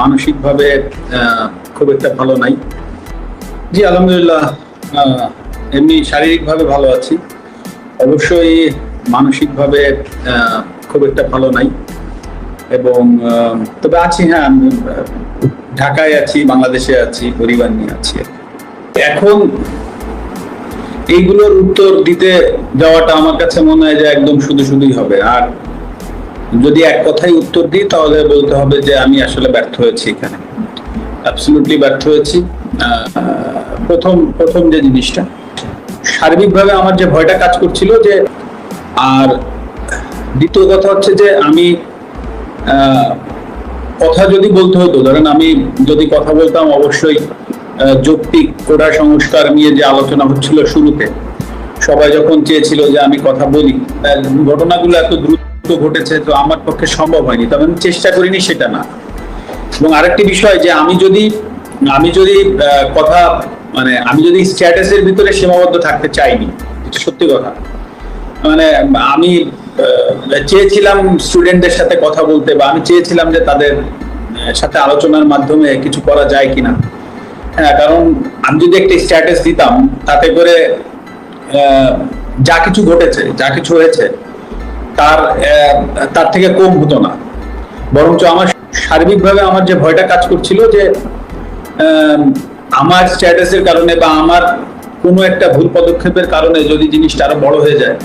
মানসিকভাবে খুব একটা ভালো নাই। জি আলহামদুলিল্লাহ এমনি শারীরিকভাবে ভালো আছি। অবশ্যই মানসিকভাবে খুব একটা ভালো নাই। এবং তবে আছি হ্যাঁ আমি, ঢাকায় আছি বাংলাদেশে আছি পরিবার নিয়ে আছি। এখন এইগুলোর উত্তর দিতে যাওয়াটা আমার কাছে মনে হয় যে একদম শুধু শুধুই হবে। আর যদি এক কথায় উত্তর দিই, তাহলে বলতে হবে যে আমি আসলে ব্যর্থ হয়েছি এখানে। অ্যাবসলিউটলি ব্যর্থ হয়েছি। প্রথম প্রথম যে জিনিসটা, সার্বিকভাবে আমার যে ভয়টা কাজ করছিল যে, আর দ্বিতীয় কথা হচ্ছে যে আমি কথা যদি বলতে হতো, ধরেন আমি যদি কথা বলতাম অবশ্যই যৌক্তিক কোটা সংস্কার নিয়ে যে আলোচনা হচ্ছিল শুরুতে, সবাই যখন চেয়েছিল যে আমি কথা বলি ঘটনাগুলো এত দ্রুত ঘটেছে, তো আমার পক্ষে সম্ভব হয়নি, তবে আমি চেষ্টা করিনি সেটা না। এবং আরেকটি বিষয় যে আমি যদি আমি যদি কথা মানে আমি যদি স্ট্যাটাসের ভিতরে সীমাবদ্ধ থাকতে চাইনি, এটা সত্যি কথা। মানে আমি চেয়েছিলাম স্টুডেন্টদের সাথে কথা বলতে বা আমি চেয়েছিলাম যে তাদের সাথে আলোচনার মাধ্যমে কিছু করা যায় কিনা। হ্যাঁ কারণ আমি যদি একটা স্ট্যাটাস দিতাম, তাতে করে যা কিছু ঘটেছে, যা কিছু হয়েছে তার তার থেকে কম হতো না। বরঞ্চ আমার সার্বিকভাবে আমার যে ভয়টা কাজ করছিল যে আমার স্ট্যাটাসের কারণে বা আমার কোনো একটা ভুল পদক্ষেপের কারণে যদি জিনিসটা আরও বড় হয়ে যায়